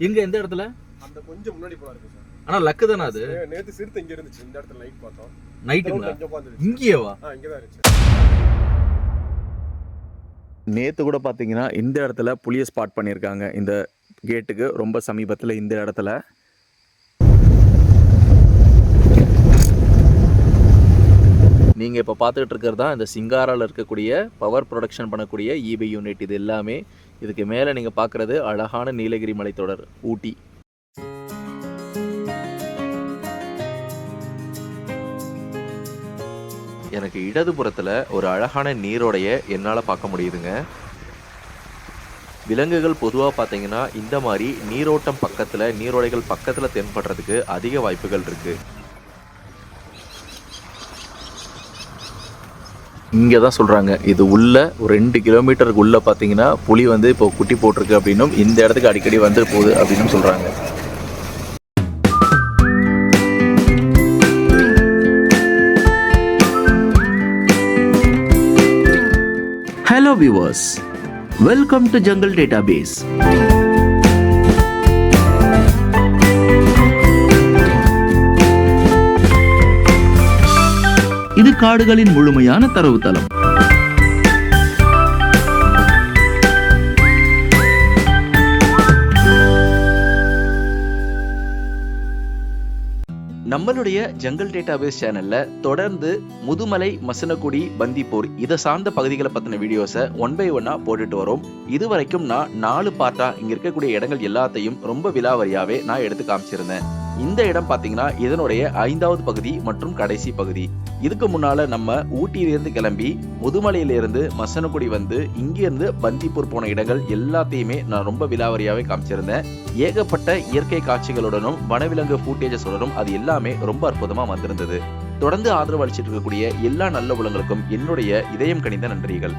எங்க எந்த இடத்துல? அந்த கொஞ்சம் முன்னாடி போல இருக்கு சார் ஆனா லக்கு தானே அது? நேத்து சிறுத்தை இங்க இருந்துச்சு இந்த இடத்துல லைட் பார்த்தோம் நைட்டுங்களா இங்க இங்க தான் இருந்துச்சு நேற்று கூட பார்த்தீங்கன்னா இந்த இடத்துல புளியை ஸ்பாட் பண்ணியிருக்காங்க. இந்த கேட்டுக்கு ரொம்ப சமீபத்தில் இந்த இடத்துல. நீங்கள் இப்போ பார்த்துக்கிட்டு இருக்கிறது தான் இந்த சிங்காராவில் இருக்கக்கூடிய பவர் ப்ரொடக்ஷன் பண்ணக்கூடிய இபி யூனிட் இது எல்லாமே இதுக்கு மேலே நீங்கள் பார்க்குறது அழகான நீலகிரி மலைத்தொடர் ஊட்டி. எனக்கு இடதுபுறத்தில் ஒரு அழகான நீரோடைய என்னால் பார்க்க முடியுதுங்க. விலங்குகள் பொதுவாக பார்த்தீங்கன்னா இந்த மாதிரி நீரோட்டம் பக்கத்தில் நீரோடைகள் பக்கத்தில் தென்படுறதுக்கு அதிக வாய்ப்புகள் இருக்குது இங்கே தான் சொல்கிறாங்க இது உள்ள ஒரு ரெண்டு கிலோமீட்டருக்கு உள்ளே பார்த்தீங்கன்னா புலி வந்து இப்போ குட்டி போட்டிருக்கு அப்படின்னும் இந்த இடத்துக்கு அடிக்கடி வந்து போகுது அப்படின்னும் சொல்கிறாங்க Hello welcome to to Jungle base காடுகளின் முழுமையான தரவுத்தளம். நம்மளுடைய ஜங்கல் டேட்டாபேஸ் சேனல்ல தொடர்ந்து முதுமலை மசனக்குடி பந்திப்பூர் இதை சார்ந்த பகுதிகளை பத்தின வீடியோஸை ஒன் பை ஒன்னா போட்டுட்டு வரோம். இது வரைக்கும் நான் நாலு பார்ட்டா இங்க இருக்கக்கூடிய இடங்கள் எல்லாத்தையும் ரொம்ப விலாவரியாவே நான் எடுத்து காமிச்சிருந்தேன். இந்த இடம் பார்த்தீங்கன்னா இதனுடைய ஐந்தாவது பகுதி மற்றும் கடைசி பகுதி. இதுக்கு முன்னால நம்ம ஊட்டியிலிருந்து கிளம்பி முதுமலையிலிருந்து மசனக்குடி வந்து இங்கிருந்து பந்திப்பூர் போன இடங்கள் எல்லாத்தையுமே நான் ரொம்ப விலாவரியாவே காமிச்சிருந்தேன். ஏகப்பட்ட இயற்கை காட்சிகளுடனும் வனவிலங்கு ஃபூட்டேஜஸுடனும் அது எல்லாமே ரொம்ப அற்புதமா வந்திருந்தது. தொடர்ந்து ஆதரவு அளிச்சிட்டு இருக்கக்கூடிய எல்லா நல்ல உலங்களுக்கும் என்னுடைய இதயம் கணிந்த நன்றிகள்.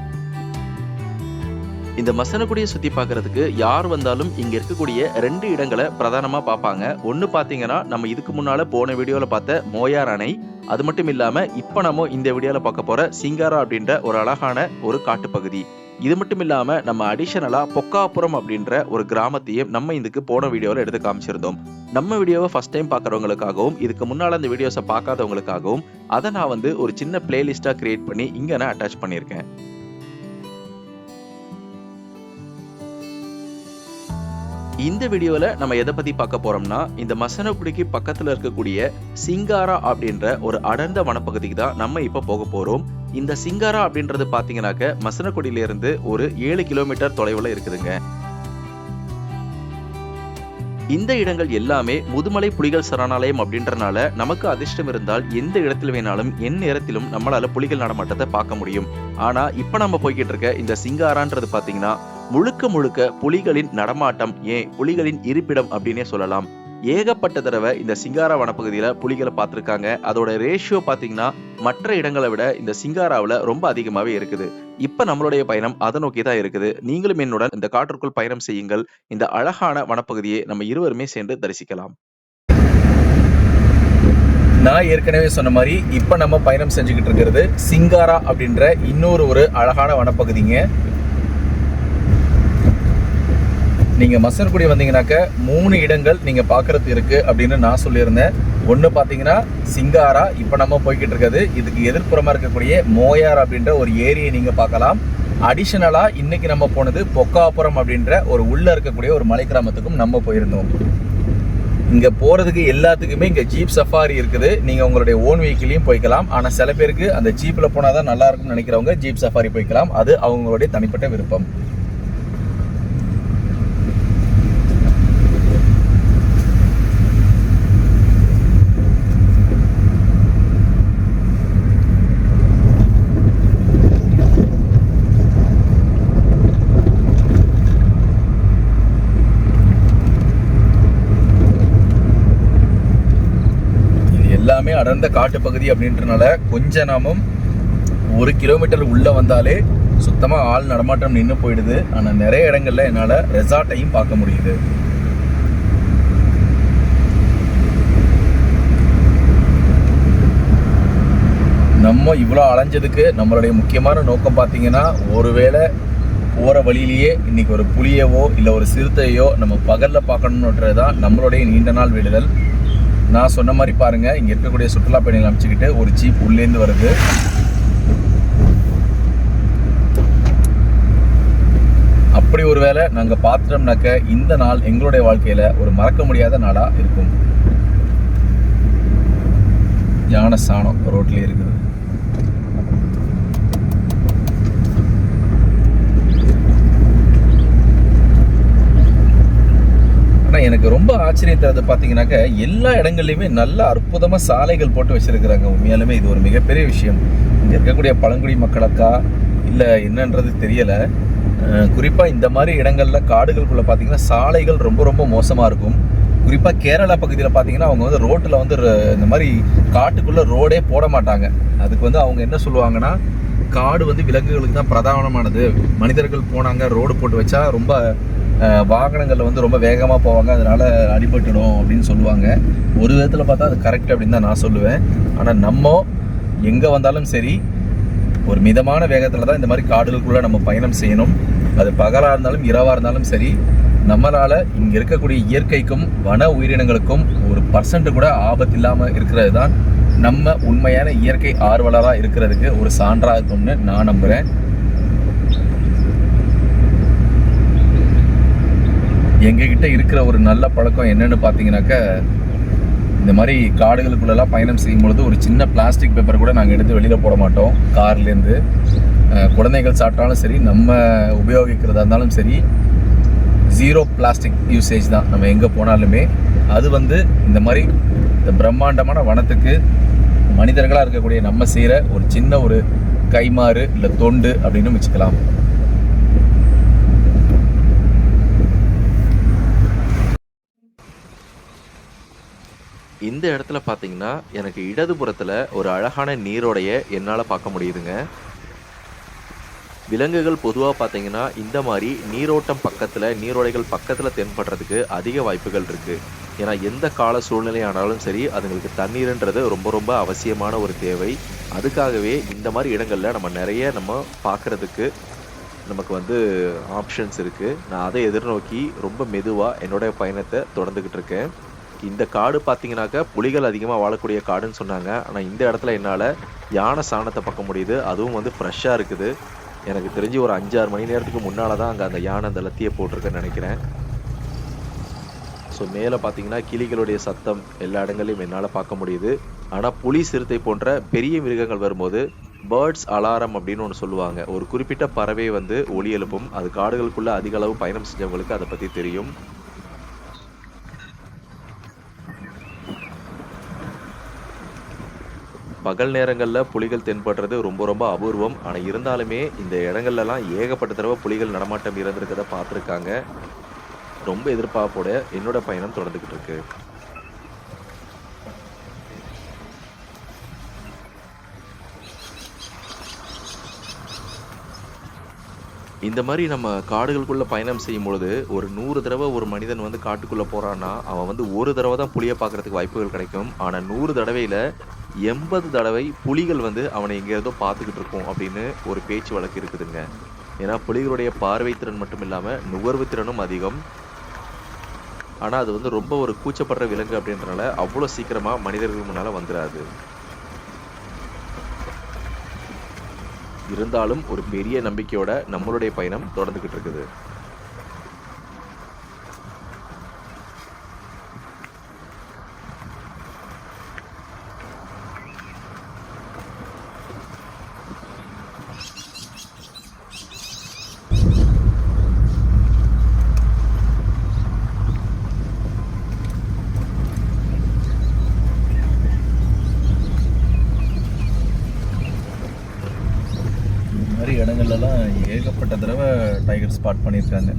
இந்த மசனக்குடியை சுத்தி பார்க்கிறதுக்கு யார் வந்தாலும் இங்க இருக்கக்கூடிய ரெண்டு இடங்களை பிரதானமா பார்ப்பாங்க. ஒன்னு பாத்தீங்கன்னா நம்ம இதுக்கு முன்னால போன வீடியோல பார்த்த மோயார் அணை. அது மட்டும் இல்லாம இப்ப நம்ம இந்த வீடியோல பார்க்க போற சிங்காரா அப்படின்ற ஒரு அழகான ஒரு காட்டுப்பகுதி. இது மட்டும் இல்லாம நம்ம அடிஷனலா பொக்காபுரம் அப்படின்ற ஒரு கிராமத்தையும் நம்ம இதுக்கு போன வீடியோல எடுத்து காமிச்சிருந்தோம். நம்ம வீடியோவை ஃபர்ஸ்ட் டைம் பார்க்குறவங்களுக்காகவும் இதுக்கு முன்னால் அந்த வீடியோஸை பார்க்காதவங்களுக்காகவும் அதை நான் வந்து ஒரு சின்ன பிளேலிஸ்ட்டாக கிரியேட் பண்ணி இங்க நான் அட்டாச் பண்ணியிருக்கேன். இந்த வீடியோவில் நம்ம எதை பற்றி பார்க்க போகிறோம்னா இந்த மசனக்குடிக்கு பக்கத்தில் இருக்கக்கூடிய சிங்காரா அப்படின்ற ஒரு அடர்ந்த வனப்பகுதிக்கு தான் நம்ம இப்போ போக போகிறோம் இந்த சிங்காரா அப்படின்றது பார்த்தீங்கன்னாக்க மசனக்குடியில இருந்து ஒரு ஏழு கிலோமீட்டர் தொலைவில் இருக்குதுங்க. இந்த இடங்கள் எல்லாமே முதுமலை புலிகள் சரணாலயம் அப்படின்றனால நமக்கு அதிர்ஷ்டம் இருந்தால் எந்த இடத்துல வேணாலும் என் நேரத்திலும் நம்மளால புலிகள் நடமாட்டத்தை பார்க்க முடியும். ஆனா இப்ப நம்ம போய்கிட்டு இருக்க இந்த சிங்காரான்றது பாத்தீங்கன்னா முழுக்க முழுக்க புலிகளின் நடமாட்டம் ஏன் புலிகளின் இருப்பிடம் அப்படின்னே சொல்லலாம். ஏகப்பட்ட தடவை இந்த சிங்காரா வனப்பகுதியில புலிகளை பார்த்திருக்காங்க. அதோட ரேஷியோ பாத்தீங்கன்னா மற்ற இடங்களை விட இந்த சிங்காராவுல ரொம்ப அதிகமாவே இருக்குது. இப்ப நம்மளுடைய பயணம் அதை நோக்கி தான் இருக்குது. நீங்களும் என்னுடன் இந்த காற்றுக்குள் பயணம் செய்யுங்கள். இந்த அழகான வனப்பகுதியை நம்ம இருவருமே சேர்ந்து தரிசிக்கலாம். நான் ஏற்கனவே சொன்ன மாதிரி இப்போ நம்ம பயணம் செஞ்சுக்கிட்டு இருக்கிறது சிங்காரா அப்படின்ற இன்னொரு ஒரு அழகான வனப்பகுதிங்க. நீங்கள் மசர்குடி வந்தீங்கன்னாக்க மூணு இடங்கள் நீங்கள் பார்க்குறது இருக்குது அப்படின்னு நான் சொல்லியிருந்தேன். ஒன்று பார்த்தீங்கன்னா சிங்காரா இப்போ நம்ம போய்கிட்டு இருக்கிறது. இதுக்கு எதிர்ப்புறமாக இருக்கக்கூடிய மோயார் அப்படின்ற ஒரு ஏரியை நீங்கள் பார்க்கலாம். அடிஷனலாக இன்றைக்கி நம்ம போனது பொக்காபுரம் அப்படின்ற ஒரு உள்ளே இருக்கக்கூடிய ஒரு மலை கிராமத்துக்கும் நம்ம போயிருந்தோம். இங்கே போகிறதுக்கு எல்லாத்துக்குமே இங்கே ஜீப் சஃபாரி இருக்குது. நீங்கள் உங்களுடைய ஓன் வெஹிக்கிளையும் போய்க்கலாம். ஆனால் சில பேருக்கு அந்த ஜீப்பில் போனாதான் நல்லா இருக்கும்னு நினைக்கிறவங்க ஜீப் சஃபாரி போய்க்கலாம். அது அவங்களுடைய தனிப்பட்ட விருப்பம் இது எல்லாமே அடர்ந்த காட்டுப்பகுதி அப்படின்றனால கொஞ்ச நாமும் ஒரு கிலோமீட்டர் உள்ள வந்தாலே சுத்தமா ஆள் நடமாட்டம் நின்று போயிடுது. ஆனால் நிறைய இடங்கள்ல என்னால ரெசார்ட்டையும் பார்க்க முடியுது. நம்ம இவ்வளோ அலைஞ்சதுக்கு நம்மளுடைய முக்கியமான நோக்கம் பார்த்தீங்கன்னா ஒருவேளை போகிற வழியிலேயே இன்னைக்கு ஒரு புலியவோ இல்லை ஒரு சிறுத்தையோ நம்ம பகலில் பார்க்கணுன்றது தான் நம்மளுடைய நீண்ட நாள் வேண்டுதல். நான் சொன்ன மாதிரி பாருங்கள் இங்கே இருக்கக்கூடிய சுற்றுலா பயணிகள் அமைச்சுக்கிட்டு ஒரு ஜீப் உள்ளேருந்து வருது. அப்படி ஒரு வேளை நாங்கள் பார்த்துட்டோம்னாக்க இந்த நாள் எங்களுடைய வாழ்க்கையில் ஒரு மறக்க முடியாத நாளாக இருக்கும். யானை சாணம் ரோட்லேயே இருக்குது. ஆனால் எனக்கு ரொம்ப ஆச்சரியத்தை அது பார்த்தீங்கன்னாக்க எல்லா இடங்கள்லையுமே நல்ல அற்புதமாக சாலைகள் போட்டு வச்சுருக்கிறாங்க. உண்மையாலுமே இது ஒரு மிகப்பெரிய விஷயம். இங்கே இருக்கக்கூடிய பழங்குடி மக்களுக்கா இல்லை என்னன்றது தெரியலை. குறிப்பாக இந்த மாதிரி இடங்களில் காடுகளுக்குள்ளே பார்த்தீங்கன்னா சாலைகள் ரொம்ப ரொம்ப மோசமாக இருக்கும். குறிப்பாக கேரளா பகுதியில் பார்த்தீங்கன்னா அவங்க வந்து ரோட்டில் வந்து இந்த மாதிரி காட்டுக்குள்ளே ரோடே போட மாட்டாங்க. அதுக்கு வந்து அவங்க என்ன சொல்லுவாங்கன்னா காடு வந்து விலங்குகளுக்கு தான் பிரதானமானது. மனிதர்கள் போனாங்க ரோடு போட்டு வச்சா ரொம்ப வாகனங்களில் வந்து ரொம்ப வேகமாக போவாங்க. அதனால் அடிபட்டுடும் அப்படின்னு சொல்லுவாங்க. ஒரு விதத்தில் பார்த்தா அது கரெக்ட் அப்படின்னு தான் நான் சொல்லுவேன். ஆனால் நம்ம எங்கே வந்தாலும் சரி ஒரு மிதமான வேகத்தில் தான் இந்த மாதிரி காடுகளுக்குள்ளே நம்ம பயணம் செய்யணும். அது பகலாக இருந்தாலும் இரவாக இருந்தாலும் சரி நம்மளால் இங்கே இருக்கக்கூடிய இயற்கைக்கும் வன உயிரினங்களுக்கும் ஒரு பர்சன்ட் கூட ஆபத்து இல்லாமல் இருக்கிறது தான் நம்ம உண்மையான இயற்கை ஆர்வலராக இருக்கிறதுக்கு ஒரு சான்றாக இருக்கும்னு நான் நம்புகிறேன் எங்ககிட்ட இருக்கிற ஒரு நல்ல பழக்கம் என்னன்னு பார்த்தீங்கன்னாக்க இந்த மாதிரி காடுகளுக்குள்ளெல்லாம் பயணம் செய்யும் பொழுது ஒரு சின்ன பிளாஸ்டிக் பேப்பர் கூட நாங்கள் எடுத்து வெளியில் போட மாட்டோம் கார்லேருந்து. குழந்தைகள் சாப்பிட்டாலும் சரி நம்ம உபயோகிக்கிறதா இருந்தாலும் சரி ஜீரோ பிளாஸ்டிக் யூசேஜ் தான். நம்ம எங்கே போனாலுமே அது வந்து இந்த மாதிரி இந்த பிரம்மாண்டமான வனத்துக்கு மனிதர்களாக இருக்கக்கூடிய நம்ம செய்கிற ஒரு சின்ன ஒரு கைமாறு இல்லை தொண்டு அப்படின்னு வச்சுக்கலாம். இந்த இடத்துல பார்த்தீங்கன்னா எனக்கு இடதுபுறத்தில் ஒரு அழகான நீரோடைய என்னால் பார்க்க முடியுதுங்க. விலங்குகள் பொதுவாக பார்த்தீங்கன்னா இந்த மாதிரி நீரோட்டம் பக்கத்தில் நீரோடைகள் பக்கத்தில் தென்படுறதுக்கு அதிக வாய்ப்புகள் இருக்குது ஏன்னா எந்த கால சூழ்நிலை ஆனாலும் சரி அதுங்களுக்கு தண்ணீர்ன்றது ரொம்ப ரொம்ப அவசியமான ஒரு தேவை. அதுக்காகவே இந்த மாதிரி இடங்களில் நம்ம நிறைய நம்ம பார்க்குறதுக்கு நமக்கு வந்து ஆப்ஷன்ஸ் இருக்குது நான் அதை எதிர்நோக்கி ரொம்ப மெதுவாக என்னோட பயணத்தை தொடர்ந்துக்கிட்டு இருக்கேன். இந்த காடு பார்த்தீங்கன்னாக்கா புலிகள் அதிகமாக வாழக்கூடிய காடுன்னு சொன்னாங்க. ஆனால் இந்த இடத்துல என்னால் யானை சாணத்தை பார்க்க முடியுது. அதுவும் வந்து ஃப்ரெஷ்ஷாக இருக்குது. எனக்கு தெரிஞ்சு ஒரு அஞ்சாறு மணி நேரத்துக்கு முன்னால் தான் அங்கே அந்த யானை அந்த லத்தியை போட்டிருக்குன்னு நினைக்கிறேன். ஸோ மேலே பார்த்தீங்கன்னா கிளிகளுடைய சத்தம் எல்லா இடங்களையும் என்னால் பார்க்க முடியுது. ஆனால் புலி சிறுத்தை போன்ற பெரிய மிருகங்கள் வரும்போது பேர்ட்ஸ் அலாரம் அப்படின்னு ஒன்று சொல்லுவாங்க. ஒரு குறிப்பிட்ட பறவை வந்து ஒலி எழுப்பும். அது காடுகளுக்குள்ளே அதிக அளவு பயணம் செஞ்சவங்களுக்கு அதை பற்றி தெரியும். பகல் நேரங்களில் புலிகள் தென்படுறது ரொம்ப ரொம்ப அபூர்வம். ஆனால் இருந்தாலுமே இந்த இடங்கள்லலாம் ஏகப்பட்ட தடவை புலிகள் நடமாட்டம் இருந்திருக்கதை பார்த்துருக்காங்க. ரொம்ப எதிர்பார்ப்போட என்னோட பயணம் தொடர்ந்துக்கிட்டு இருக்கு. இந்த மாதிரி நம்ம காடுகளுக்குள்ள பயணம் செய்யும் பொழுது ஒரு நூறு தடவை ஒரு மனிதன் வந்து காட்டுக்குள்ள போறான்னா அவன் வந்து ஒரு தடவை தான் புலியை பார்க்கறதுக்கு வாய்ப்புகள் கிடைக்கும். ஆனா நூறு தடவையில எண்பது தடவை புலிகள் வந்து அவனை எங்கேருந்தோ பார்த்துக்கிட்டு இருக்கும் அப்படின்னு ஒரு பேச்சு வழக்கு இருக்குதுங்க. ஏன்னா புலிகளுடைய பார்வை திறன் மட்டும் இல்லாமல் நுகர்வு திறனும் அதிகம். ஆனால் அது வந்து ரொம்ப ஒரு கூச்சப்படுற விலங்கு அப்படின்றனால அவ்வளோ சீக்கிரமாக மனிதர்கள் முன்னால் வந்துடாது இருந்தாலும் ஒரு பெரிய நம்பிக்கையோட நம்மளுடைய பயணம் தொடர்ந்துக்கிட்டு இருக்குது இந்த மாதிரி இடங்கள்லாம் ஏகப்பட்ட தடவை டைகர் ஸ்பாட் பண்ணியிருக்காங்க.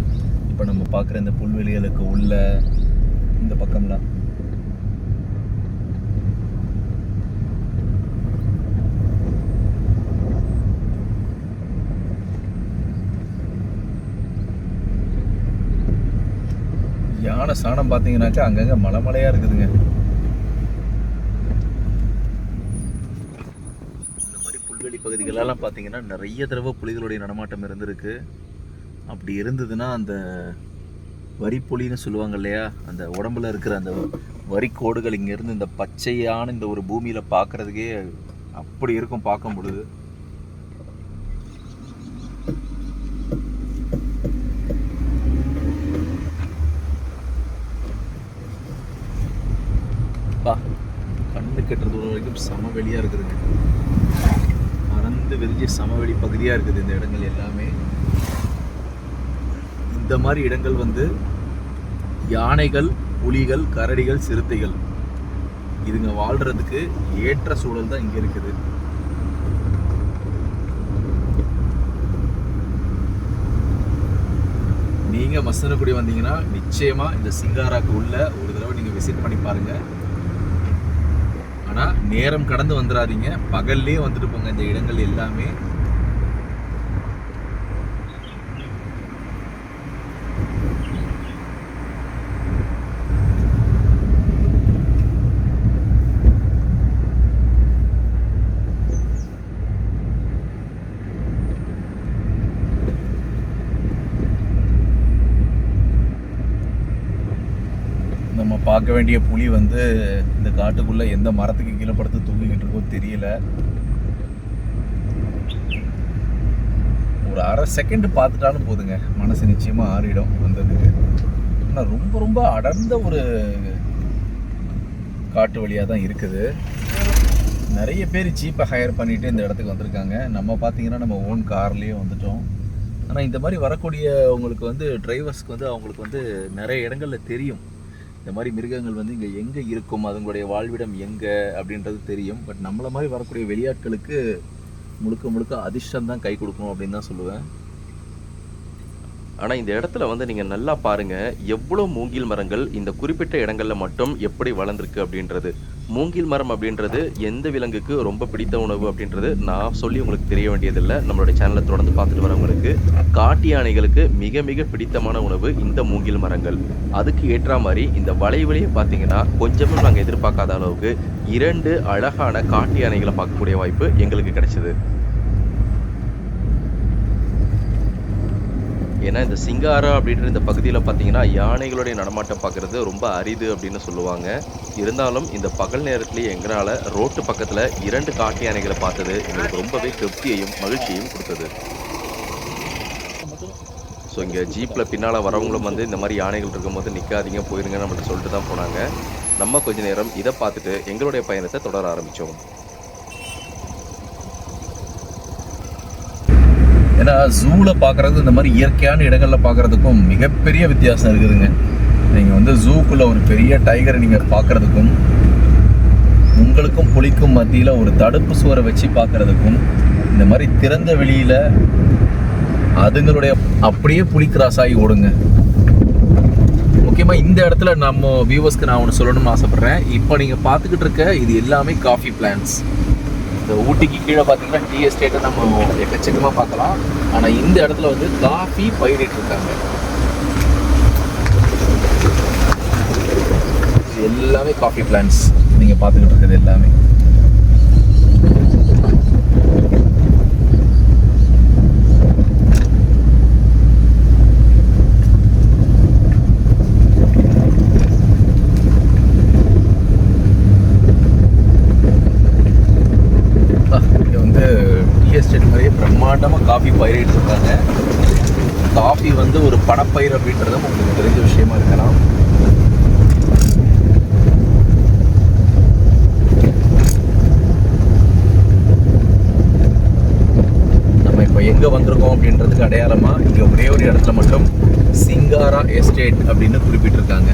இப்போ நம்ம பார்க்குற இந்த புல்வெளிகளுக்கு உள்ள இந்த பக்கம்லாம். யானை சாணம் பார்த்தீங்கன்னாக்கா அங்கங்கே மலை மலையாக இருக்குதுங்க. இந்த மாதிரி புல்வெளி பகுதிகளெல்லாம் பார்த்தீங்கன்னா நிறைய தடவை புலிகளுடைய நடமாட்டம் இருந்திருக்கு. அப்படி இருந்ததுன்னா அந்த வரிப்பொலின்னு சொல்லுவாங்க இல்லையா? அந்த உடம்புல இருக்கிற அந்த வரிக்கோடுகள் இங்கேருந்து இந்த பச்சையான இந்த ஒரு பூமியில் பார்க்குறதுக்கே அப்படி இருக்கும் பார்க்கும் பொழுது. பா கண்ணு கெட்டுற தூரம் வரைக்கும் சமவெளியாக இருக்குதுங்க. பறந்து வெளிஞ்சு சமவெளி பகுதியாக இருக்குது இந்த இடங்கள் எல்லாமே. இந்த மாதிரி இடங்கள் வந்து யானைகள் புலிகள் கரடிகள் சிறுத்தைகள். இதுங்க வாழ்கிறதுக்கு ஏற்ற சூழல் தான் இங்கே இருக்குது. நீங்கள் மசனக்குடி வந்தீங்கன்னா நிச்சயமா இந்த சிங்காராக்கு உள்ள ஒரு தடவை நீங்க விசிட் பண்ணி பாருங்க. ஆனால் நேரம் கடந்து வந்துடாதீங்க பகல்லே வந்துட்டு போங்க. இந்த இடங்கள் எல்லாமே நம்ம பார்க்க வேண்டிய புலி வந்து இந்த காட்டுக்குள்ள எந்த மரத்துக்கு கீழே படுத்து தூங்கிக்கிட்டு இருக்கோ தெரியல. ஒரு அரை செகண்ட் பார்த்துட்டாலும் போதுங்க. மனசு நிச்சயமா ஆறிடும் வந்தது ஆனால் ரொம்ப ரொம்ப அடர்ந்த ஒரு காட்டு வழியாக தான் இருக்குது. நிறைய பேர் சீப்பை ஹையர் பண்ணிட்டு இந்த இடத்துக்கு வந்திருக்காங்க. நம்ம பார்த்தீங்கன்னா நம்ம ஓன் கார்லேயே வந்துட்டோம். ஆனால் இந்த மாதிரி வரக்கூடிய உங்களுக்கு வந்து டிரைவர்ஸ்க்கு வந்து அவங்களுக்கு வந்து நிறைய இடங்களில் தெரியும். இந்த மாதிரி மிருகங்கள் வந்து இங்கே எங்கே இருக்கும்? அதுங்களுடைய வாழ்விடம் எங்கே? அப்படின்றது தெரியும். பட் நம்மளை மாதிரி வரக்கூடிய வெளியாட்களுக்கு முழுக்க முழுக்க அதிர்ஷ்டம் தான் கை கொடுக்கும் அப்படின்னு தான் சொல்லுவேன். ஆனா இந்த இடத்துல வந்து நீங்க நல்லா பாருங்க எவ்வளவு மூங்கில் மரங்கள் இந்த குறிப்பிட்ட இடங்கள்ல மட்டும் எப்படி வளர்ந்துருக்கு அப்படின்றது. மூங்கில் மரம் அப்படின்றது எந்த விலங்குக்கு ரொம்ப பிடித்த உணவு அப்படின்றது நான் சொல்லி உங்களுக்கு தெரிய வேண்டியதில்லை. நம்மளுடைய சேனலை தொடர்ந்து பார்த்துட்டு வரவங்களுக்கு காட்டு யானைகளுக்கு மிக மிக பிடித்தமான உணவு இந்த மூங்கில் மரங்கள். அதுக்கு ஏற்ற மாதிரி இந்த வளைவிலேயே பார்த்தீங்கன்னா கொஞ்சமும் நாங்கள் எதிர்பார்க்காத அளவுக்கு இரண்டு அழகான காட்டு யானைகளை பார்க்கக்கூடிய வாய்ப்பு எங்களுக்கு கிடைச்சிது. ஏன்னா இந்த சிங்காரா அப்படின்ற இந்த பகுதியில் பார்த்தீங்கன்னா யானைகளுடைய நடமாட்டம் பார்க்குறது ரொம்ப அரிது அப்படின்னு சொல்லுவாங்க. இருந்தாலும் இந்த பகல் நேரத்துலேயே எங்களால் ரோட்டு பக்கத்தில் இரண்டு காட்டு யானைகளை பார்த்தது எங்களுக்கு ரொம்பவே திருப்தியையும் மகிழ்ச்சியையும் கொடுத்தது. ஸோ இங்கே ஜீப்பில் பின்னால் வரவங்களும் வந்து இந்த மாதிரி யானைகள் இருக்கும்போது நிற்காதீங்க போயிருங்க நம்மள்ட்ட சொல்லிட்டு தான் போனாங்க. நம்ம கொஞ்ச நேரம் இதை பார்த்துட்டு எங்களுடைய பயணத்தை தொடர ஆரம்பித்தோம் ஏன்னா ஜூவில் பார்க்குறது இந்த மாதிரி இயற்கையான இடங்களில் பார்க்குறதுக்கும் மிகப்பெரிய வித்தியாசம் இருக்குதுங்க. நீங்கள் வந்து ஜூக்குள்ளே ஒரு பெரிய டைகரை நீங்கள் பார்க்குறதுக்கும் உங்களுக்கும் புலிக்கும் மத்தியில் ஒரு தடுப்பு சுவரை வச்சு பார்க்குறதுக்கும் இந்த மாதிரி திறந்த வெளியில் அதுங்களுடைய அப்படியே புலி கிராஸ் ஆகி ஓடுங்க. முக்கியமாக இந்த இடத்துல நம்ம வியூவர்ஸ்க்கு நான் ஒன்று சொல்லணும்னு ஆசைப்பட்றேன். இப்போ நீங்கள் பார்த்துக்கிட்டு இருக்க இது எல்லாமே காஃபி பிளான்ஸ் இந்த ஊட்டிக்கு கீழே பார்த்தீங்கன்னா டீ எஸ்டேட்டை நம்ம எக்கச்சக்கமாக பார்க்கலாம். ஆனால் இந்த இடத்துல வந்து காஃபி பயிரிட்டு இருக்காங்க. எல்லாமே காஃபி பிளான்ஸ் நீங்கள் பார்த்துக்கிட்டு இருக்கிறது எல்லாமே இங்கே வந்து டீ எஸ்டேட் மாதிரியே பிரம்மாண்டமாக காஃபி பயிரிட்டு இருக்காங்க. காஃபி வந்து ஒரு பணப்பயிர் அப்படின்றதும் உங்களுக்கு தெரிஞ்ச விஷயமா இருக்கலாம். நம்ம இப்போ எங்கே வந்திருக்கோம் அப்படின்றதுக்கு அடையாளமாக இங்கே ஒரே ஒரு இடத்துல மட்டும் சிங்காரா எஸ்டேட் அப்படின்னு குறிப்பிட்டிருக்காங்க.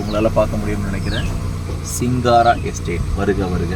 உங்களால் பார்க்க முடியும்னு நினைக்கிறேன். சிங்காரா எஸ்டேட் வருக வருக.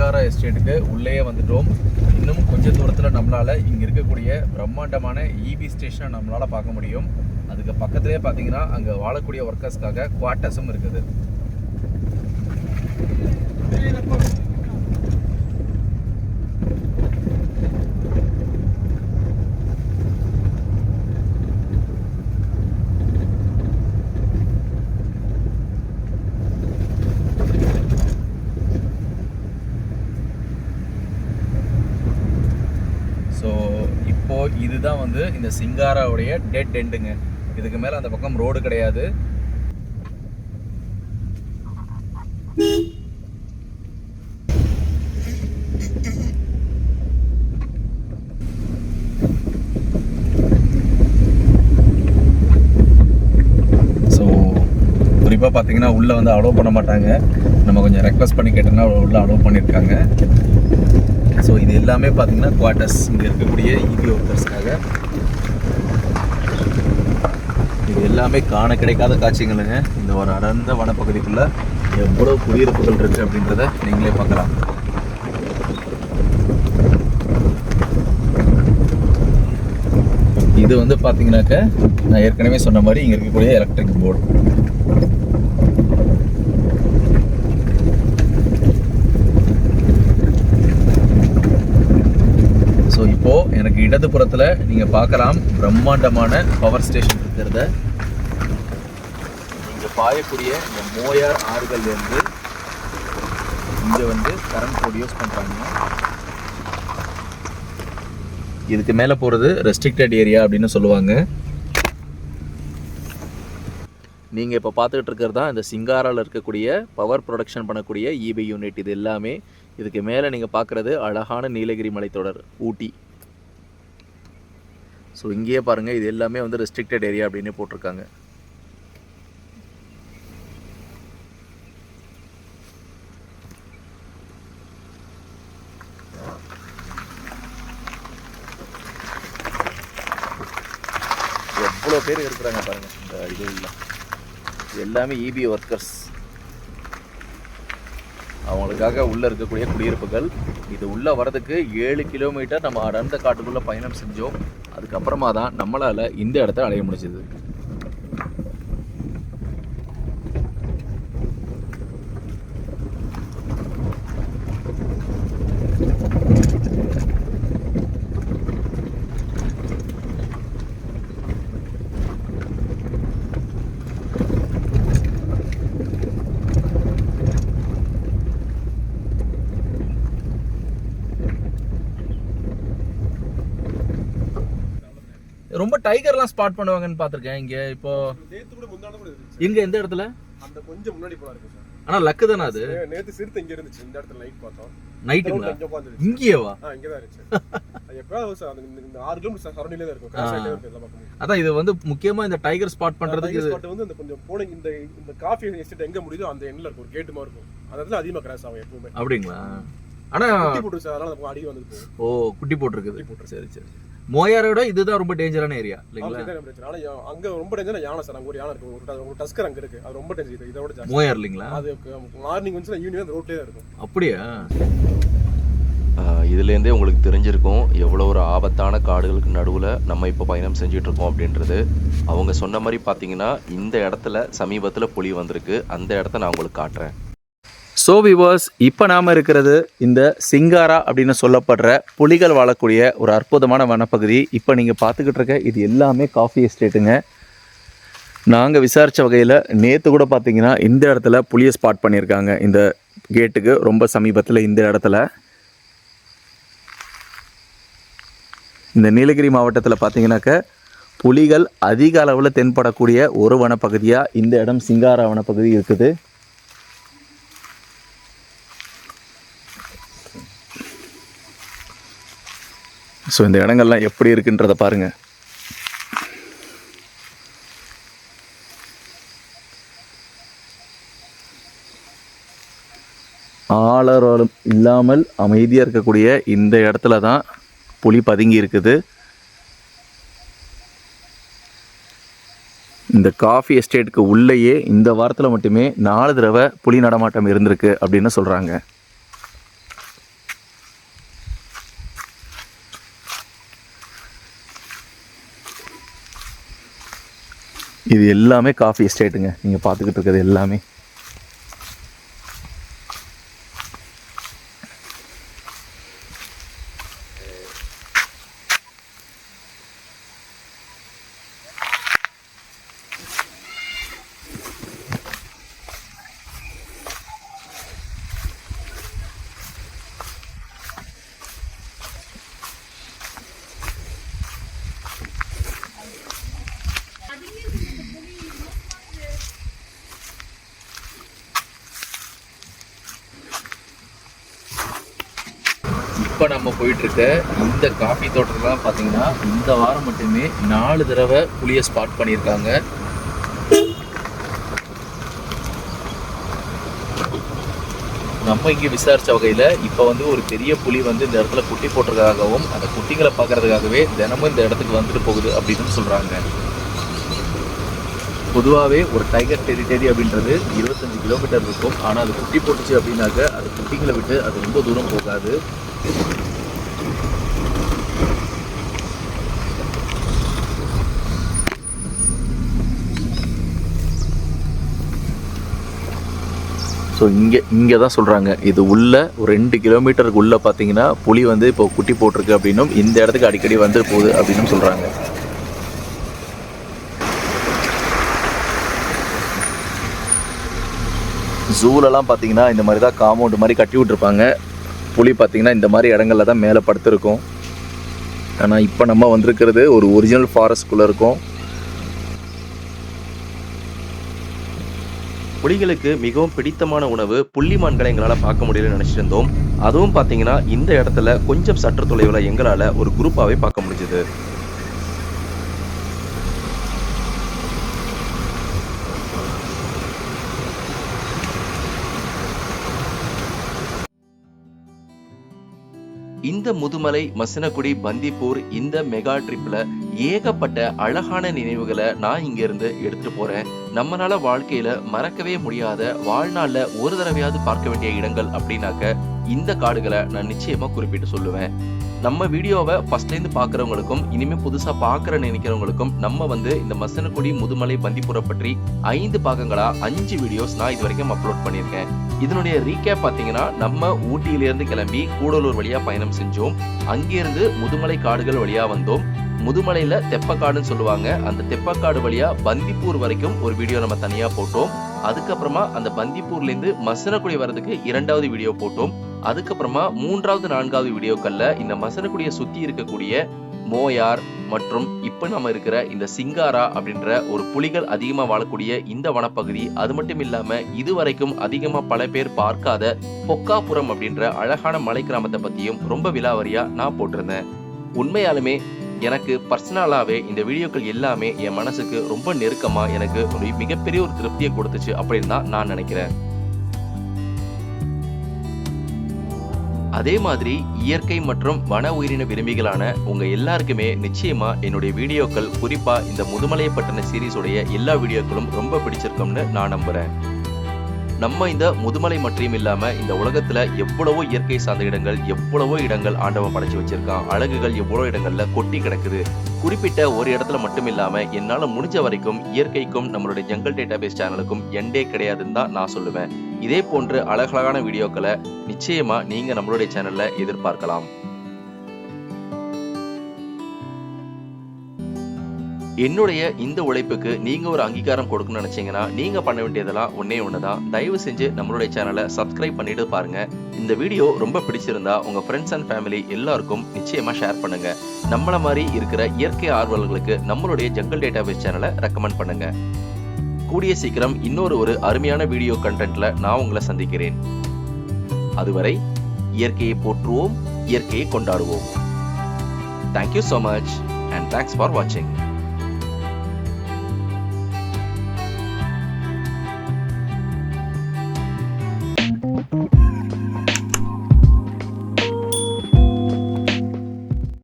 சிங்காரா எஸ்டேட்டுக்கு உள்ளேயே வந்துட்டோம். இன்னும் கொஞ்ச தூரத்தில் நம்மளால் இங்கே இருக்கக்கூடிய பிரம்மாண்டமான இபி ஸ்டேஷனை நம்மளால் பார்க்க முடியும். அதுக்கு பக்கத்துலேயே பார்த்தீங்கன்னா அங்கே வாழக்கூடிய ஒர்க்கர்ஸ்க்காக குவார்ட்டர்ஸும் இருக்குது ஸோ இப்போ இதுதான் வந்து இந்த சிங்காராவுடைய டெட் எண்டுங்க இதுக்கு மேலே அந்த பக்கம் ரோடு கிடையாது. ஸோ குறிப்பாக பார்த்தீங்கன்னா உள்ளே வந்து அலோவ் பண்ண மாட்டாங்க. நம்ம கொஞ்சம் ரெக்வஸ்ட் பண்ணி கேட்டோம்னா உள்ளே அலோவ் பண்ணியிருக்காங்க ஸோ இது எல்லாமே பார்த்தீங்கன்னா குவார்ட்டர்ஸ் இங்கே இருக்கக்கூடிய இபி ஒர்க்கர்ஸ்க்காக இது எல்லாமே காண கிடைக்காத காட்சிகளுங்க. இந்த ஒரு அடர்ந்த வனப்பகுதிக்குள்ளே எவ்வளோ குடியிருப்புகள் இருக்குது அப்படின்றத நீங்களே பார்க்கலாம். இது வந்து பார்த்தீங்கன்னாக்க நான் ஏற்கனவே சொன்ன மாதிரி இங்கே இருக்கக்கூடிய எலக்ட்ரிக் போர்டு ஸோ இப்போ எனக்கு இடதுபுறத்தில் நீங்கள் பார்க்கலாம் பிரம்மாண்டமான பவர் ஸ்டேஷன் இருக்கிறத. இங்கே பாயக்கூடிய இந்த மோயார் ஆறுகள்லேருந்து இங்கே வந்து கரண்ட் ப்ரொடியூஸ் பண்ணுறாங்க இதுக்கு மேலே போகிறது ரெஸ்ட்ரிக்டட் ஏரியா அப்படின்னு சொல்லுவாங்க. நீங்கள் இப்போ பார்த்துக்கிட்டு இருக்கிறது தான் இந்த சிங்காராவில் இருக்கக்கூடிய பவர் ப்ரொடக்ஷன் பண்ணக்கூடிய இபி யூனிட் இது எல்லாமே இதுக்கு மேலே நீங்கள் பார்க்குறது அழகான நீலகிரி மலைத்தொடர் ஊட்டி. ஸோ இங்கேயே பாருங்கள் இது எல்லாமே வந்து ரெஸ்ட்ரிக்டட் ஏரியா அப்படின்னு போட்டிருக்காங்க. எவ்வளோ பேர் இருக்கிறாங்க பாருங்கள் இந்த இதுல. இது எல்லாமே இபி ஒர்க்கர்ஸ் அதுக்காக உள்ளே இருக்கக்கூடிய குடியிருப்புகள். இது உள்ளே வரதுக்கு ஏழு கிலோமீட்டர் நம்ம அடர்ந்த காட்டுக்குள்ளே பயணம் செஞ்சோம். அதுக்கப்புறமா தான் நம்மளால் இந்த இடத்த அடைய முடிஞ்சது. ரொம்ப டைகர்லாம் ஸ்பாட் பண்ணுவாங்கன்னு பார்த்துருக்கேன். இங்கே இப்போ எங்கே எந்த இடத்துல? அந்த கொஞ்சம் முன்னாடி போல இருக்கு சார் ஆனால் லக்கு தானே அது? நேத்து சிறுத்தை இங்க இருந்துச்சு இந்த இடத்துல லைட் பார்த்தோம் நைட்டுங்களா இங்க ஆ. இங்க தான் இருந்துச்சு எப்பயாவது சார் ஆறு கிலோமீட்டர் சரௌண்டிங்ல தான் இருக்கும் அதான் இது வந்து முக்கியமா இந்த டைகர் ஸ்பாட் பண்றதுக்கு ஸ்பாட் வந்து இந்த கொஞ்சம் போன இந்த இந்த காஃபி எஸ்டேட் எங்க முடியுதோ அந்த எண்ட்ல இருக்கும் ஒரு கேட் மாதிரி இருக்கும் இடத்துல அதிகமா கிராஸ் ஆகும் எப்பவுமே அப்படிங்களா? ஆனா குட்டி போட்டு சார் அதனால அடி வந்து ஓ குட்டி போட்டிருக்குது. குட்டி போட்டிருக்கு. சரி. சரி மோயாரோட இதுதான் ரொம்ப டேஞ்சரான ஏரியா இல்லைங்களா? அங்க ரொம்ப டேஞ்சர் யானை சார் அங்க ஒரு யானை இருக்கு ஒரு டஸ்கர் அங்க இருக்கு. அது ரொம்ப டேஞ்சர் இதை விட மோயார் இல்லைங்களா? அது மார்னிங் வந்து ஈவினிங் அந்த ரோட்லயே இருக்கும். அப்படியா? ஆஹ் இதுலேருந்தே உங்களுக்கு தெரிஞ்சிருக்கும் எவ்வளோ ஒரு ஆபத்தான காடுகளுக்கு நடுவில் நம்ம இப்போ பயணம் செஞ்சுட்டு இருக்கோம் அப்படின்றது. அவங்க சொன்ன மாதிரி பார்த்தீங்கன்னா இந்த இடத்துல சமீபத்தில் புலி வந்திருக்கு. அந்த இடத்த நான் உங்களுக்கு காட்டுறேன். ஸோ விவர்ஸ் இப்போ நாம் இருக்கிறது இந்த சிங்காரா அப்படின்னு சொல்லப்படுற புலிகள் வாழக்கூடிய ஒரு அற்புதமான வனப்பகுதி. இப்போ நீங்கள் பார்த்துக்கிட்டு இருக்க இது எல்லாமே காஃபி எஸ்டேட்டுங்க நாங்கள் விசாரித்த வகையில் நேற்று கூட பார்த்தீங்கன்னா இந்த இடத்துல புலியை ஸ்பாட் பண்ணியிருக்காங்க. இந்த கேட்டுக்கு ரொம்ப சமீபத்தில் இந்த இடத்துல. இந்த நீலகிரி மாவட்டத்தில் பார்த்தீங்கன்னாக்க புலிகள் அதிக அளவில் தென்படக்கூடிய ஒரு வனப்பகுதியாக இந்த இடம் சிங்காரா வனப்பகுதி இருக்குது. ஸோ இந்த இடங்கள்லாம் எப்படி இருக்குன்றத பாருங்கள் ஆளரோலம் இல்லாமல் அமைதியாக இருக்கக்கூடிய இந்த இடத்துல தான் புலி பதுங்கி இருக்குது. இந்த காஃபி எஸ்டேட்டுக்கு உள்ளேயே இந்த வாரத்தில் மட்டுமே நாலு தடவை புலி நடமாட்டம் இருந்திருக்கு அப்படின்னு சொல்கிறாங்க இது எல்லாமே காஃபி எஸ்டேட்டுங்க நீங்கள் பார்த்துக்கிட்டு இருக்கிறது எல்லாமே இப்போ நம்ம போயிட்டு இருக்க இந்த காஃபி தோட்டத்தில் பார்த்தீங்கன்னா இந்த வாரம் மட்டுமே நாலு தடவை புளியை ஸ்பாட் பண்ணியிருக்காங்க. நம்ம இங்கே விசாரித்த வகையில் இப்போ வந்து ஒரு பெரிய புலி வந்து இந்த இடத்துல குட்டி போட்டிருக்காகவும் அந்த குட்டிகளை பார்க்கறதுக்காகவே தினமும் இந்த இடத்துக்கு வந்துட்டு போகுது அப்படின்னு சொல்கிறாங்க பொதுவாகவே ஒரு டைகர் டெரிட்டரி அப்படின்றது இருபத்தஞ்சு கிலோமீட்டர் இருக்கும். ஆனால் அது குட்டி போட்டுச்சு அப்படின்னாக்க அது குட்டிங்களை விட்டு அது ரொம்ப தூரம் போகாது. ஸோ இங்கே இங்கே தான் சொல்கிறாங்க இது உள்ள ஒரு ரெண்டு கிலோமீட்டருக்கு உள்ளே பார்த்தீங்கன்னா புலி வந்து இப்போ குட்டி போட்டிருக்கு அப்படின்னும் இந்த இடத்துக்கு அடிக்கடி வந்துட்டு போகுது அப்படின்னும் சொல்கிறாங்க ஜூலெல்லாம் பார்த்தீங்கன்னா இந்த மாதிரி தான் காம்பவுண்ட் மாதிரி கட்டி விட்ருப்பாங்க புலி பார்த்தீங்கன்னா இந்த மாதிரி இடங்களில் தான் மேலே படுத்துருக்கும். ஆனால் இப்போ நம்ம வந்திருக்கிறது ஒரு ஒரிஜினல் ஃபாரஸ்ட்குள்ளே இருக்கும். புலிகளுக்கு மிகவும் பிடித்தமான உணவு புள்ளிமான்களை எங்களால் பார்க்க முடியலன்னு நினச்சிருந்தோம். அதுவும் பார்த்தீங்கன்னா இந்த இடத்துல கொஞ்சம் சற்று தொலைவில் எங்களால் ஒரு குரூப்பாகவே பார்க்க முடிஞ்சது. இந்த முதுமலை மசனகுடி பந்திப்பூர் இந்த மெகா ட்ரிப்ல ஏகப்பட்ட அழகான நினைவுகளை நான் இங்க இருந்து எடுத்துட்டு போறேன். நம்மளால வாழ்க்கையில மறக்கவே முடியாத வாழ்நாள்ல ஒரு தடவையாவது பார்க்க வேண்டிய இடங்கள் அப்படின்னாக்க இந்த காடுகளை நான் நிச்சயமா குறிப்பிட்டு சொல்லுவேன். நம்ம வீடியோவை ஃபர்ஸ்ட்லேருந்து பார்க்குறவங்களுக்கும் இனிமேல் புதுசாக பார்க்குற நினைக்கிறவங்களுக்கும் நம்ம வந்து இந்த மசனக்குடி முதுமலை பந்திப்புரை பற்றி ஐந்து பாகங்களாக அஞ்சு வீடியோஸ் நான் இது வரைக்கும் அப்லோட் பண்ணியிருக்கேன். இதனுடைய ரீகேப் பார்த்தீங்கன்னா நம்ம ஊட்டியிலேருந்து கிளம்பி கூடலூர் வழியாக பயணம் செஞ்சோம். அங்கேருந்து முதுமலை காடுகள் வழியாக வந்தோம். முதுமலையில தெப்பக்காடுன்னு சொல்லுவாங்க. அந்த தெப்பக்காடு வழியா பந்திப்பூர் வரைக்கும் ஒரு வீடியோ நம்ம தனியா போட்டோம். அதுக்கப்புறமா அந்த பந்திப்பூர்லேருந்து மசனக்குடி வர்றதுக்கு இரண்டாவது வீடியோ போட்டோம். அதுக்கப்புறமா மூன்றாவது நான்காவது வீடியோக்கள்ல இந்த மசனக்குடியை சுத்தி இருக்கக்கூடிய மோயார் மற்றும் இப்ப நம்ம இருக்கிற இந்த சிங்காரா அப்படின்ற ஒரு புலிகள் அதிகமா வாழக்கூடிய இந்த வனப்பகுதி அது மட்டும் இல்லாம இதுவரைக்கும் அதிகமா பல பேர் பார்க்காத பொக்காபுரம் அப்படின்ற அழகான மலை கிராமத்தை பத்தியும் ரொம்ப விலாவரியா நான் போட்டிருந்தேன். உண்மையாலுமே எனக்கு பர்சனலாகவே இந்த வீடியோக்கள் எல்லாமே என் மனசுக்கு ரொம்ப நெருக்கமாக எனக்கு ஒரு மிகப்பெரிய ஒரு திருப்தியை கொடுத்துச்சு அப்படின்னு தான் நான் நினைக்கிறேன். அதே மாதிரி இயற்கை மற்றும் வன உயிரின விரும்பிகளான உங்க எல்லாருக்குமே நிச்சயமா என்னுடைய வீடியோக்கள் குறிப்பா இந்த முதுமலை பட்டண சீரீஸுடைய எல்லா வீடியோக்களும் ரொம்ப பிடிச்சிருக்கும்னு நான் நம்புறேன். நம்ம இந்த முதுமலை மட்டும் இல்லாம இந்த உலகத்துல எவ்வளவோ இயற்கை சார்ந்த இடங்கள் எவ்வளவோ இடங்கள் ஆண்டவன் படைச்சு வச்சிருக்கான். அழகுகள் எவ்வளோ இடங்கள்ல கொட்டி கிடக்குது. குறிப்பிட்ட ஒரு இடத்துல மட்டும் இல்லாம என்னால முடிஞ்ச வரைக்கும் இயற்கைக்கும் நம்மளுடைய ஜங்கல் டேட்டாபேஸ் சேனலுக்கும் எண்டே கிடையாதுன்னு தான் நான் சொல்லுவேன். இதே போன்று அழகழகான வீடியோக்களை நிச்சயமா நீங்க நம்மளுடைய சேனல்ல எதிர்பார்க்கலாம். என்னுடைய இந்த உழைப்புக்கு நீங்க ஒரு அங்கீகாரம் கொடுக்கணும்னு நினைச்சீங்கன்னா நீங்க பண்ண வேண்டியதெல்லாம் ஒன்னே ஒண்ணுதான். தயவு செஞ்சு நம்மளுடைய சேனலை சப்ஸ்கிரைப் பண்ணிட்டு பாருங்க. இந்த வீடியோ ரொம்ப பிடிச்சிருந்தா உங்க ஃப்ரெண்ட்ஸ் அண்ட் ஃபேமிலி எல்லாருக்கும் நிச்சயமா ஷேர் பண்ணுங்க. நம்மள மாதிரி இருக்கிற இயற்கை ஆர்வலர்களுக்கு நம்மளுடைய ஜங்கல் டேட்டாபேஸ் சேனலை ரெக்கமெண்ட் பண்ணுங்க. கூடிய சீக்கிரம் இன்னொரு ஒரு அருமையான வீடியோ கண்டென்ட்ல நான் உங்களை சந்திக்கிறேன். அதுவரை இயற்கையை போற்றுவோம் இயற்கையை கொண்டாடுவோம். Thank you so much and thanks for வாட்சிங்